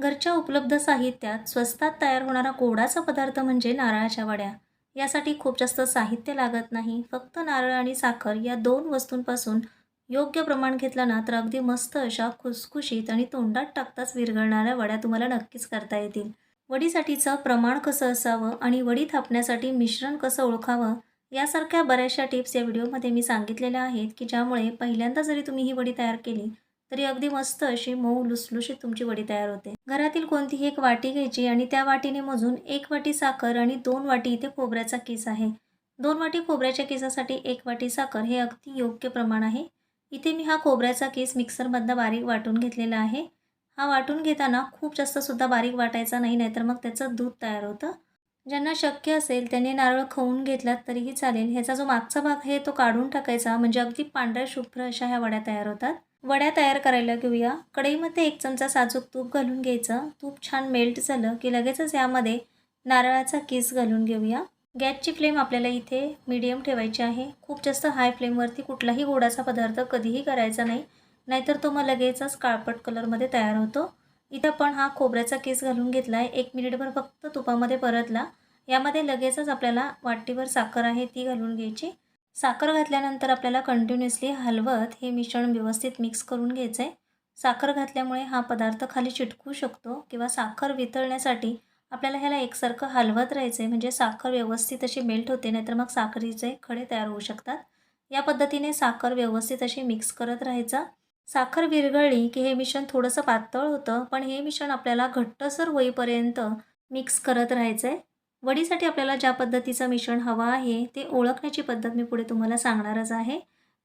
घरच्या उपलब्ध साहित्यात स्वस्तात तयार होणारा गोडाचा पदार्थ म्हणजे नारळाच्या वड्या. यासाठी खूप जास्त साहित्य लागत नाही. फक्त नारळ आणि साखर या दोन वस्तूंपासून योग्य प्रमाण घेतलं ना तर अगदी मस्त अशा खुसखुशीत आणि तोंडात टाकताच विरघळणाऱ्या वड्या तुम्हाला नक्कीच करता येतील. वडीसाठीचं प्रमाण कसं असावं आणि वडी थापण्यासाठी मिश्रण कसं ओळखावं यासारख्या बऱ्याचशा टिप्स या व्हिडिओमध्ये मी सांगितलेल्या आहेत की ज्यामुळे पहिल्यांदा जरी तुम्ही ही वडी तयार केली तरी अगदी मस्त अशी मऊ लुसलुशीत तुमची वडी तयार होते. घरातील कोणतीही एक वाटी घ्यायची आणि त्या वाटीने मोजून एक वाटी साखर आणि दोन वाटी इथे खोबऱ्याचा किस आहे. दोन वाटी खोबऱ्याच्या केसासाठी एक वाटी साखर हे अगदी योग्य प्रमाण आहे. इथे मी हा खोबऱ्याचा केस मिक्सरमधनं बारीक वाटून घेतलेला आहे. हा वाटून घेताना खूप जास्त सुद्धा बारीक वाटायचा नाही नाहीतर मग त्याचं दूध तयार होतं. ज्यांना शक्य असेल त्यांनी नारळ खाऊन घेतलात तरीही चालेल. ह्याचा जो मागचा भाग आहे तो काढून टाकायचा म्हणजे अगदी पांढऱ्या शुभ्र अशा ह्या वड्या तयार होतात. वड्या तयार करायला घेऊया. कढईमध्ये एक चमचा साजूक तूप घालून घ्यायचं. तूप छान मेल्ट झालं की लगेचच यामध्ये नारळाचा किस घालून घेऊया. गॅसची फ्लेम आपल्याला इथे मीडियम ठेवायची आहे. खूप जास्त हाय फ्लेमवरती कुठलाही गोडाचा पदार्थ कधीही करायचा नाही. नाहीतर तो मग लगेचच काळपट कलरमध्ये तयार होतो. इथं पण हा खोबऱ्याचा केस घालून घेतला आहे एक मिनिटभर फक्त तुपामध्ये परतला. यामध्ये लगेचच आपल्याला वाटीवर साखर आहे ती घालून घ्यायची. साखर घातल्यानंतर आपल्याला कंटिन्युअसली हलवत हे मिश्रण व्यवस्थित मिक्स करून घ्यायचं आहे साखर घातल्यामुळे हा पदार्थ खाली चिटकू शकतो किंवा साखर वितळण्यासाठी आपल्याला ह्याला एकसारखं हलवत राहायचं आहे म्हणजे साखर व्यवस्थित अशी मेल्ट होते नाहीतर मग साखरीचे खडे तयार होऊ शकतात. या पद्धतीने साखर व्यवस्थित अशी मिक्स करत राहायचा. साखर विरघळली की हे मिश्रण थोडंसं पातळ होतं पण हे मिश्रण आपल्याला घट्टसर होईपर्यंत मिक्स करत राहायचं आहे वडीसाठी आपल्याला ज्या पद्धतीचं मिश्रण हवं आहे ते ओळखण्याची पद्धत मी पुढे तुम्हाला सांगणारच आहे.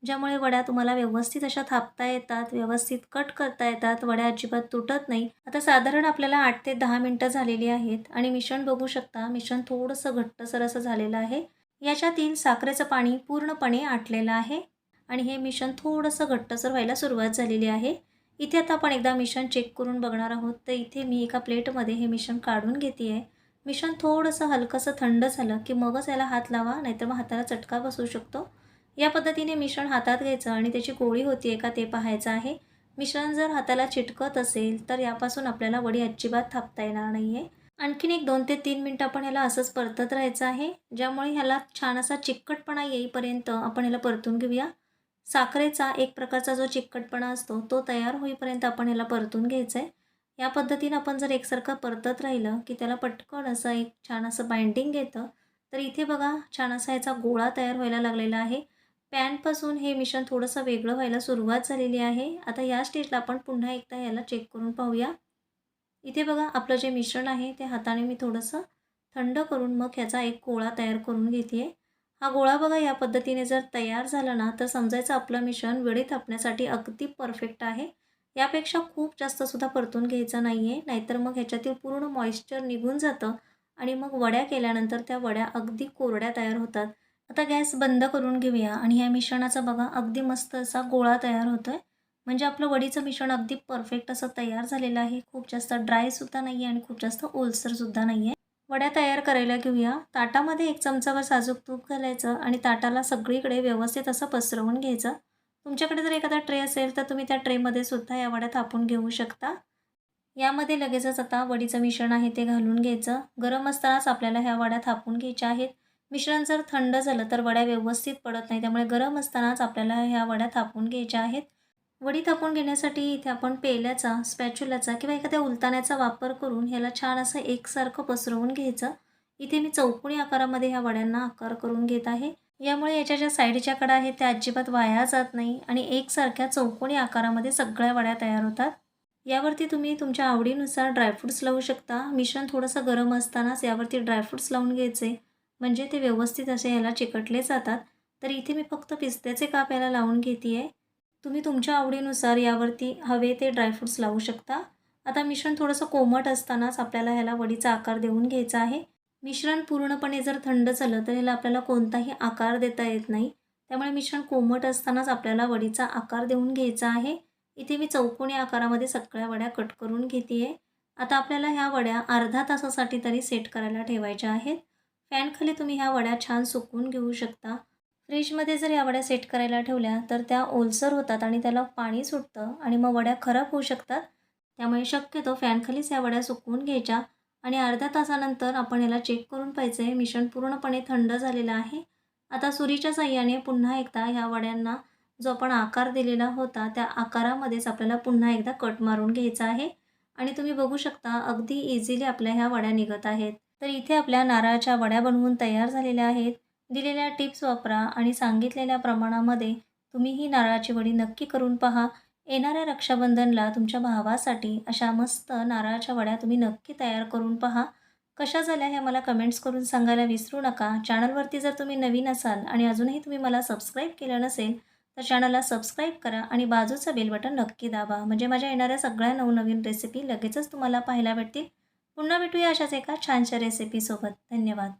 ज्यामुळे वड्या तुम्हाला व्यवस्थित अशा थापता येतात व्यवस्थित कट करता येतात वड्या अजिबात तुटत नाही. आता साधारण आपल्याला आठ ते दहा मिनटं झालेली आहेत आणि मिश्रण बघू शकता मिश्रण थोडंसं घट्टसर असं झालेलं आहे. याच्यातील साखरेचं पाणी पूर्णपणे आटलेलं आहे आणि हे मिश्रण थोडंसं घट्टसर व्हायला सुरुवात झालेली आहे. इथे आता आपण एकदा मिश्रण चेक करून बघणार आहोत. तर इथे मी एका प्लेटमध्ये हे मिश्रण काढून घेते आहे मिश्रण थोडंसं हलकंसं थंड झालं की मगच याला हात लावा नाहीतर मग हाताला चटका बसू शकतो. या पद्धतीने मिश्रण हातात घ्यायचं आणि त्याची गोळी होती आहे का ते पाहायचं आहे. मिश्रण जर हाताला चिटकत असेल तर यापासून आपल्याला वडी अजिबात थापता येणार नाही आहे आणखीन एक दोन ते तीन मिनटं आपण ह्याला असंच परतत राहायचं आहे ज्यामुळे ह्याला छान असा चिकटपणा येईपर्यंत आपण ह्याला परतून घेऊया. साखरेचा एक प्रकारचा जो चिकटपणा असतो तो तयार होईपर्यंत आपण ह्याला परतून घ्यायचं आहे या पद्धतीनं आपण जर एकसारखं परतत राहिलं की त्याला पटकन असं एक छान असं बाइंडिंग येतं तर इथे बघा छान असा ह्याचा गोळा तयार व्हायला लागलेला आहे. पॅनपासून हे मिश्रण थोडंसं वेगळं व्हायला सुरुवात झालेली आहे. आता या स्टेजला आपण पुन्हा एकदा याला चेक करून पाहूया. इथे बघा आपलं जे मिश्रण आहे ते हाताने मी थोडंसं थंड करून मग ह्याचा एक गोळा तयार करून घेते आहे हा गोळा बघा या पद्धतीने जर तयार झाला ना तर समजायचं आपलं मिश्रण वेळेत थापण्यासाठी अगदी परफेक्ट आहे. यापेक्षा खूप जास्त सुद्धा परतून घ्यायचं नाही आहे नाहीतर मग ह्याच्यातील पूर्ण मॉइश्चर निघून जातं आणि मग वड्या केल्यानंतर त्या वड्या अगदी कोरड्या तयार होतात. आता गॅस बंद करून घेऊया आणि ह्या मिश्रणाचा बघा अगदी मस्त असा गोळा तयार होतो आहे म्हणजे आपलं वडीचं मिश्रण अगदी परफेक्ट असं तयार झालेलं आहे. खूप जास्त ड्रायसुद्धा नाही आहे आणि खूप जास्त ओलसरसुद्धा नाही आहे वड्या तयार करायला घेऊया. ताटामध्ये एक चमचावर साजूक तूप घालायचं आणि ताटाला सगळीकडे व्यवस्थित असं पसरवून घ्यायचं. तुमच्याकडे जर एखादा ट्रे असेल तर तुम्ही त्या ट्रेमध्ये सुद्धा या वड्या थापून घेऊ शकता. यामध्ये लगेचच आता वडीचं मिश्रण आहे ते घालून घ्यायचं. गरम असतानाच आपल्याला ह्या वड्या थापून घ्यायच्या आहेत. मिश्रण जर थंड झालं तर वड्या व्यवस्थित पडत नाही. त्यामुळे गरम असतानाच आपल्याला ह्या वड्या थापून घ्यायच्या आहेत. वडी थापून घेण्यासाठी इथे आपण पेल्याचा स्पॅच्युलाचा किंवा एखाद्या उलताण्याचा वापर करून ह्याला छान असं एकसारखं पसरवून घ्यायचं. इथे मी चौकोनी आकारामध्ये ह्या वड्यांना आकार करून घेत आहे. यामुळे याच्या ज्या साईडच्या कडा आहेत त्या अजिबात वाया जात नाही आणि एकसारख्या चौकोनी आकारामध्ये सगळ्या वड्या तयार होतात. यावरती तुम्ही तुमच्या आवडीनुसार ड्रायफ्रूट्स लावू शकता. मिश्रण थोडंसं गरम असतानाच यावरती ड्रायफ्रूट्स लावून घ्यायचे. म्हणजे ते व्यवस्थित असे ह्याला चिकटले जातात. तर इथे मी फक्त पिस्त्याचे काप याला लावून घेते आहे तुम्ही तुमच्या आवडीनुसार यावरती हवे ते ड्रायफ्रूट्स लावू शकता. आता मिश्रण थोडंसं कोमट असतानाच आपल्याला ह्याला वडीचा आकार देऊन घ्यायचा आहे. मिश्रण पूर्णपणे जर थंड झालं तर ह्याला आपल्याला कोणताही आकार देता येत नाही. त्यामुळे मिश्रण कोमट असतानाच आपल्याला वडीचा आकार देऊन घ्यायचा आहे. इथे मी चौकोनी आकारामध्ये सगळ्या वड्या कट करून घेते आहे आता आपल्याला ह्या वड्या अर्धा तासासाठी तरी सेट करायला ठेवायच्या आहेत. फॅनखाली तुम्ही ह्या वड्या छान सुकवून घेऊ शकता. फ्रीजमध्ये जर या वड्या सेट करायला ठेवल्या तर त्या ओलसर होतात आणि त्याला पाणी सुटतं आणि मग वड्या खराब होऊ शकतात. त्यामुळे शक्यतो फॅनखालीच या वड्या सुकवून घ्यायच्या. आणि अर्ध्या तासानंतर आपण याला चेक करून पाहिजे मिशन मिश्रण पूर्णपणे थंड झालेलं आहे. आता सुरीच्या साह्याने पुन्हा एकदा ह्या वड्यांना जो आपण आकार दिलेला होता त्या आकारामध्येच आपल्याला पुन्हा एकदा कट मारून घ्यायचा आहे. आणि तुम्ही बघू शकता अगदी इझिली आपल्या ह्या वड्या निघत आहेत. तर इथे आपल्या नारळाच्या वड्या बनवून तयार झालेल्या आहेत. दिलेल्या टिप्स वापरा आणि सांगितलेल्या प्रमाणामध्ये तुम्ही ही नारळाची वडी नक्की करून पहा. येणाऱ्या रक्षाबंधनला तुमच्या भावासाठी अशा मस्त नारळाच्या वड्या तुम्ही नक्की तयार करून पहा. कशा झाल्या हे मला कमेंट्स करून सांगायला विसरू नका. चॅनलवरती जर तुम्ही नवीन असाल आणि अजूनही तुम्ही मला सबस्क्राईब केलं नसेल तर चॅनलला सबस्क्राईब करा आणि बाजूचं बेल बटन नक्की दाबा. म्हणजे माझ्या येणाऱ्या सगळ्या नवनवीन रेसिपी लगेचच तुम्हाला पाहायला भेटतील. पुन्हा भेटूया अशाच एका छानशा रेसिपीसोबत धन्यवाद.